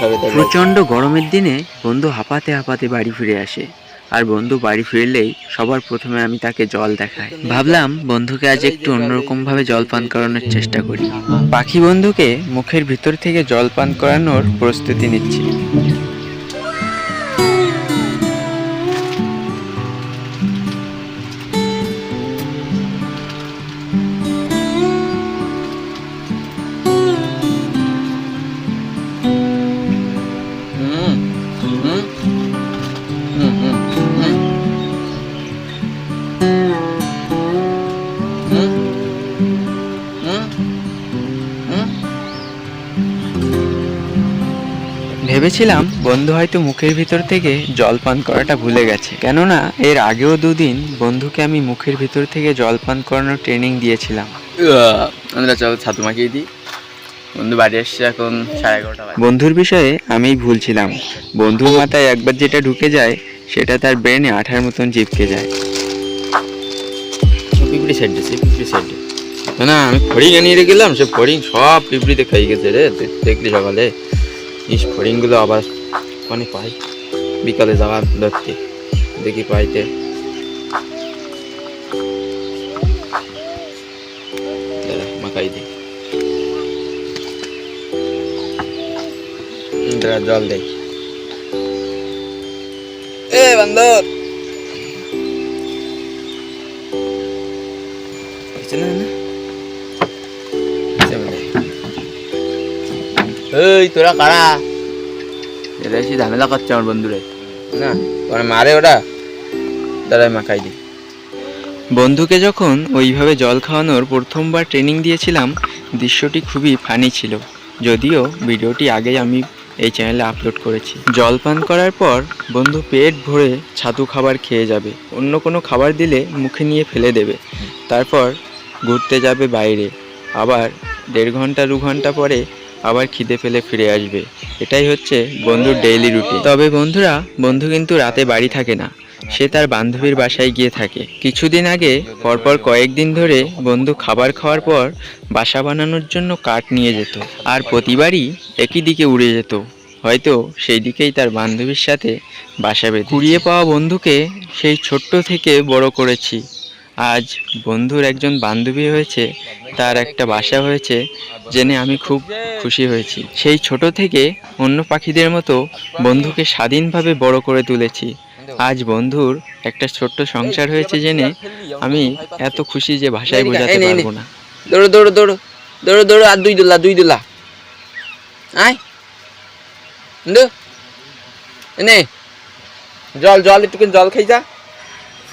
খাবি প্রচণ্ড গরমের দিনে বন্ধু হাঁপাতে হাঁপাতে বাড়ি ফিরে আসে। আর বন্ধু বাড়ি ফিরলেই সবার প্রথমে আমি তাকে জল দেখাই। ভাবলাম বন্ধুকে আজ একটু অন্যরকম ভাবে জল পান করানোর চেষ্টা করি। পাখি বন্ধুকে মুখের ভিতর থেকে জল পান করানোর প্রস্তুতি নিচ্ছি। ভেবেছিলাম বন্ধু হয়তো মুখের ভিতর থেকে জল পান করাটা ভুলে গেছে। কেননা এর আগেও দুদিন বন্ধুকে আমি মুখের ভিতর থেকে জল পান করানোর ট্রেনিং দিয়েছিলাম। আমরা চল ছাতু মাখিয়ে দিই। বন্ধু বাড়ি এসছে এখন সাড়ে এগারোটা বন্ধুর বিষয়ে আমি ভুলছিলাম বন্ধুর মাথায় একবার যেটা ঢুকে যায় সেটা তার ব্রেনে আঠার মতন চিপকে যায়। পিঁপড়ি সাইড দিয়েছে পিঁপড়ি সাইড না আমি ফড়িং আনিয়ে রেখেলাম সে ফড়িং সব পিঁপড়িতে খাই গেছে রে দেখলি সকালে? ইস ফড়িংগুলো আবার মানে পাই। বিকালে যাওয়া ধরতে দেখি পাইতে। দাঁড়া, জল দে এ বান্দর। এই তোরা কারা? এরা এসে ঝামেলা করছে আমার বন্ধুরে। না ওরা মারে ওরা। দাঁড়াই মাখাই দি বন্ধুকে যখন ওইভাবে জল খাওয়ানোর প্রথমবার ট্রেনিং দিয়েছিলাম দৃশ্যটি খুবই ফানি ছিল। যদিও ভিডিওটি আগেই আমি এই চ্যানেলে আপলোড করেছি। জল পান করার পর বন্ধু পেট ভরে ছাতু খাবার খেয়ে যাবে। অন্য কোনো খাবার দিলে মুখে নিয়ে ফেলে দেবে। তারপর ঘুরতে যাবে বাইরে। আবার দেড় ঘণ্টা, দু ঘণ্টা পরে আবার খিদে ফেলে ফিরে আসবে। এটাই হচ্ছে বন্ধুর ডেইলি রুটিন তবে বন্ধুরা, বন্ধু কিন্তু রাতে বাড়ি থাকে না। সে তার বান্ধবীর বাসায় গিয়ে থাকে। কিছুদিন আগে, পরপর কয়েকদিন ধরে বন্ধু খাবার খাওয়ার পর বাসা বানানোর জন্য কাঠ নিয়ে যেত আর প্রতিবারই একই দিকে উড়ে যেত। হয়তো সেই দিকেই তার বান্ধবীর সাথে বাসা বেঁধে কুড়িয়ে পাওয়া বন্ধুকে সেই ছোট্ট থেকে বড় করেছি। আজ বন্ধুর একজন বান্ধবী হয়েছে, তার একটা বাসা হয়েছে জেনে আমি খুব খুশি হয়েছি। সেই ছোট থেকে অন্য পাখিদের মতো বন্ধুকে স্বাধীনভাবে বড় করে তুলেছি। আজ বন্ধুর একটা ছোট্ট সংসার হয়েছে জেনে আমি এত খুশি যে ভাষায় বোঝাতে। পারব না। দৌড়ো দৌড়ো দৌড়ো দৌড়ো দৌড়ো আর দুই দোলা দুই দোলা। আয়। বন্ধু। নে জল জল একটু জল খাই যা।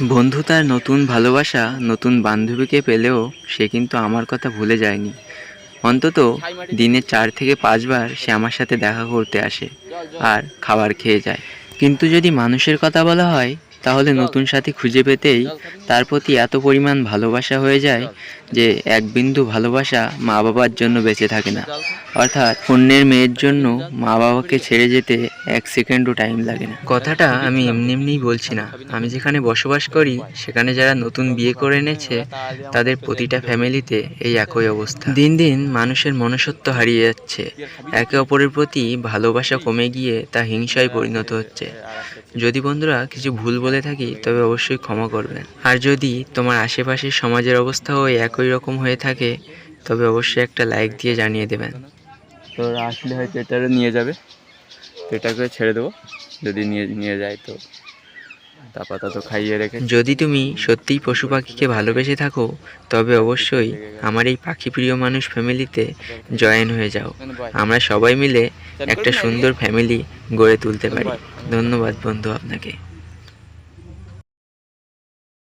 বন্ধু তার নতুন ভালোবাসা নতুন বান্ধবীকে পেলেও সে কিন্তু আমার কথা ভুলে যায়নি। অন্তত দিনে চার থেকে পাঁচবার সে আমার সাথে দেখা করতে আসে আর খাবার খেয়ে যায়। কিন্তু যদি মানুষের কথা বলা হয় তাহলে নতুন সাথী খুঁজে পেতেই তার প্রতি এত পরিমাণ ভালোবাসা হয়ে যায় যে এক বিন্দু ভালোবাসা মা বাবার জন্য বেঁচে থাকে না। অর্থাৎ অন্যের মেয়ের জন্য মা বাবাকে ছেড়ে যেতে এক সেকেন্ডও টাইম লাগে না। কথাটা আমি এমনি এমনিই বলছি না। আমি যেখানে বসবাস করি, সেখানে যারা নতুন বিয়ে করে এনেছে, তাদের প্রতিটা ফ্যামিলিতে এই একই অবস্থা। দিন দিন মানুষের মনুষ্যত্ব হারিয়ে যাচ্ছে। একে অপরের প্রতি ভালোবাসা কমে গিয়ে তা হিংসায় পরিণত হচ্ছে। যদি বন্ধুরা কিছু ভুল বলে থাকি তবে অবশ্যই ক্ষমা করবেন। আর যদি তোমার আশেপাশের সমাজের অবস্থাও একই রকম হয়ে থাকে তবে অবশ্যই একটা লাইক দিয়ে জানিয়ে দেবেন। তোরা আসলে হয়তো এটারও নিয়ে যাবে। তো এটাকে ছেড়ে দেবো। যদি নিয়ে নিয়ে যায় তো তা পাতা তো খাইয়ে রেখে। যদি তুমি সত্যিই পশু পাখিকে ভালোবেসে থাকো তবে অবশ্যই আমার এই পাখি প্রিয় মানুষ ফ্যামিলিতে জয়েন হয়ে যাও। আমরা সবাই মিলে একটা সুন্দর ফ্যামিলি গড়ে তুলতে পারি। ধন্যবাদ বন্ধু আপনাকে।